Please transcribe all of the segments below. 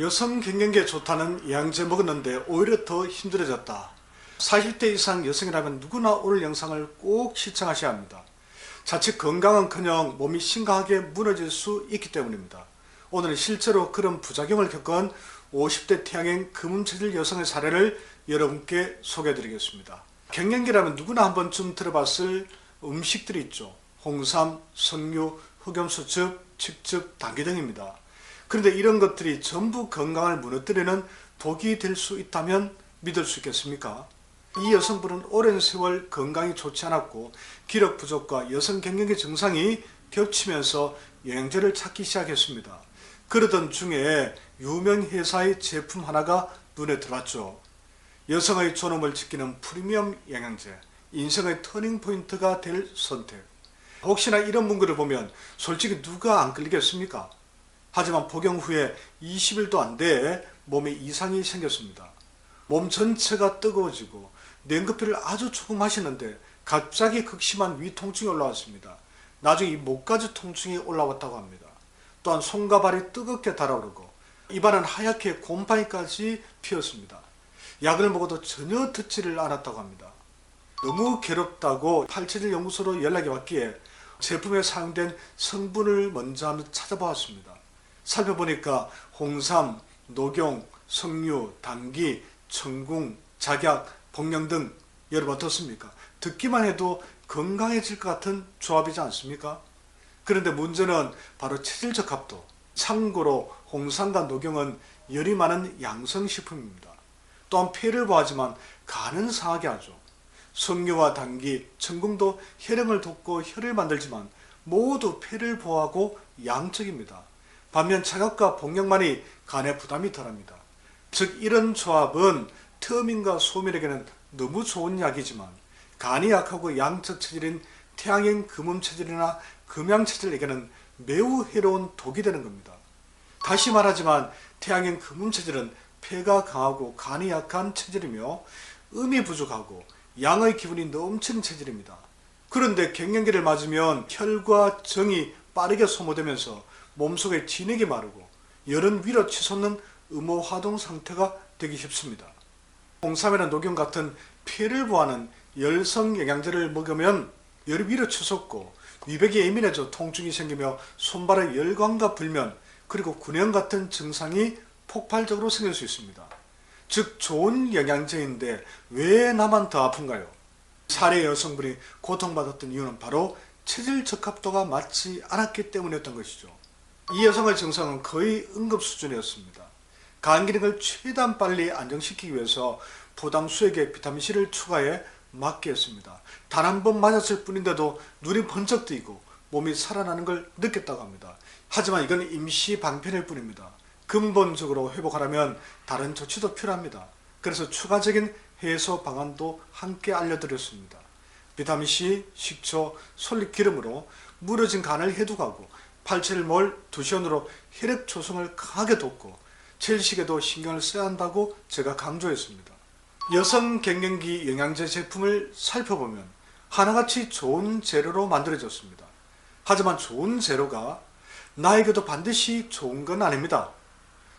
여성 갱년기에 좋다는 영양제 먹었는데 오히려 더 힘들어졌다. 40대 이상 여성이라면 누구나 오늘 영상을 꼭 시청하셔야 합니다. 자칫 건강은커녕 몸이 심각하게 무너질 수 있기 때문입니다. 오늘은 실제로 그런 부작용을 겪은 50대 태양행 금음체질 여성의 사례를 여러분께 소개해드리겠습니다. 갱년기라면 누구나 한 번쯤 들어봤을 음식들이 있죠. 홍삼, 석류, 흑염소즙, 칡즙, 당귀 등입니다. 그런데 이런 것들이 전부 건강을 무너뜨리는 독이 될 수 있다면 믿을 수 있겠습니까? 이 여성분은 오랜 세월 건강이 좋지 않았고 기력 부족과 여성 갱년기 증상이 겹치면서 영양제를 찾기 시작했습니다. 그러던 중에 유명 회사의 제품 하나가 눈에 들어왔죠. 여성의 존엄을 지키는 프리미엄 영양제, 인생의 터닝 포인트가 될 선택. 혹시나 이런 문구를 보면 솔직히 누가 안 끌리겠습니까? 하지만 복용 후에 20일도 안 돼 몸에 이상이 생겼습니다. 몸 전체가 뜨거워지고 냉커피를 아주 조금 마시는데 갑자기 극심한 위 통증이 올라왔습니다. 나중에 이 목까지 통증이 올라왔다고 합니다. 또한 손과 발이 뜨겁게 달아오르고 입안은 하얗게 곰팡이까지 피었습니다. 약을 먹어도 전혀 듣지를 않았다고 합니다. 너무 괴롭다고 팔체질 연구소로 연락이 왔기에 제품에 사용된 성분을 먼저 한번 찾아보았습니다. 살펴보니까 홍삼, 녹용, 석류, 당귀, 청궁, 작약, 복령 등 여러분 어떻습니까? 듣기만 해도 건강해질 것 같은 조합이지 않습니까? 그런데 문제는 바로 체질적 합도. 참고로 홍삼과 녹용은 열이 많은 양성식품입니다. 또한 폐를 보하지만 간은 상하게 하죠. 석류와 당귀, 청궁도 혈행을 돕고 혈을 만들지만 모두 폐를 보호하고 양적입니다. 반면 차갑과 복력만이 간에 부담이 덜합니다. 즉 이런 조합은 트어민과 소민에게는 너무 좋은 약이지만 간이 약하고 양적 체질인 태양행 금음 체질이나 금양 체질에게는 매우 해로운 독이 되는 겁니다. 다시 말하지만 태양행 금음 체질은 폐가 강하고 간이 약한 체질이며 음이 부족하고 양의 기분이 넘치는 체질입니다. 그런데 갱년기를 맞으면 혈과 정이 빠르게 소모되면서 몸속에 진액이 마르고 열은 위로 치솟는 음호화동 상태가 되기 쉽습니다. 홍삼이나 녹용 같은 폐를 보하는 열성 영양제를 먹으면 열이 위로 치솟고 위백이 예민해져 통증이 생기며 손발의 열광과 불면 그리고 균형 같은 증상이 폭발적으로 생길 수 있습니다. 즉 좋은 영양제인데 왜 나만 더 아픈가요? 사례 여성분이 고통받았던 이유는 바로 체질 적합도가 맞지 않았기 때문이었던 것이죠. 이 여성의 증상은 거의 응급 수준이었습니다. 간 기능을 최대한 빨리 안정시키기 위해서 포당수액에 비타민C를 추가해 맞게 했습니다. 단 한 번 맞았을 뿐인데도 눈이 번쩍 뜨이고 몸이 살아나는 걸 느꼈다고 합니다. 하지만 이건 임시 방편일 뿐입니다. 근본적으로 회복하려면 다른 조치도 필요합니다. 그래서 추가적인 해소 방안도 함께 알려드렸습니다. 비타민C, 식초, 솔잎 기름으로 무너진 간을 해독하고 팔체를 두시온으로 혈액 조성을 강하게 돕고 첼식에도 신경을 써야 한다고 제가 강조했습니다. 여성 갱년기 영양제 제품을 살펴보면 하나같이 좋은 재료로 만들어졌습니다. 하지만 좋은 재료가 나에게도 반드시 좋은 건 아닙니다.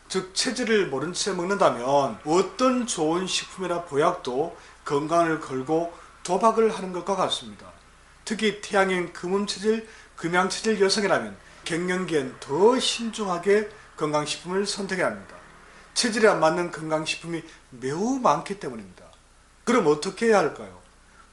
즉 체질을 모른 채 먹는다면 어떤 좋은 식품이나 보약도 건강을 걸고 도박을 하는 것과 같습니다. 특히 태양인 금음체질, 금양체질 여성이라면 갱년기엔 더 신중하게 건강식품을 선택해야 합니다. 체질에 안 맞는 건강식품이 매우 많기 때문입니다. 그럼 어떻게 해야 할까요?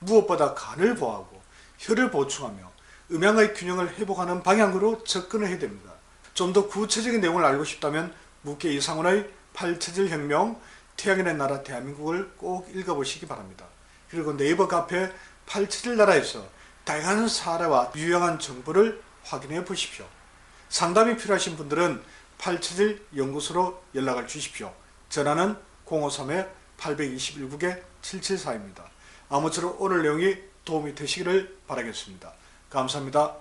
무엇보다 간을 보호하고 혈을 보충하며 음양의 균형을 회복하는 방향으로 접근을 해야 됩니다. 좀 더 구체적인 내용을 알고 싶다면 무게 이상훈의 팔체질 혁명, 태양인의 나라 대한민국을 꼭 읽어보시기 바랍니다. 그리고 네이버 카페 팔체질 나라에서 다양한 사례와 유용한 정보를 확인해 보십시오. 상담이 필요하신 분들은 팔체질 연구소로 연락을 주십시오. 전화는 053-821국에 774입니다. 아무쪼록 오늘 내용이 도움이 되시기를 바라겠습니다. 감사합니다.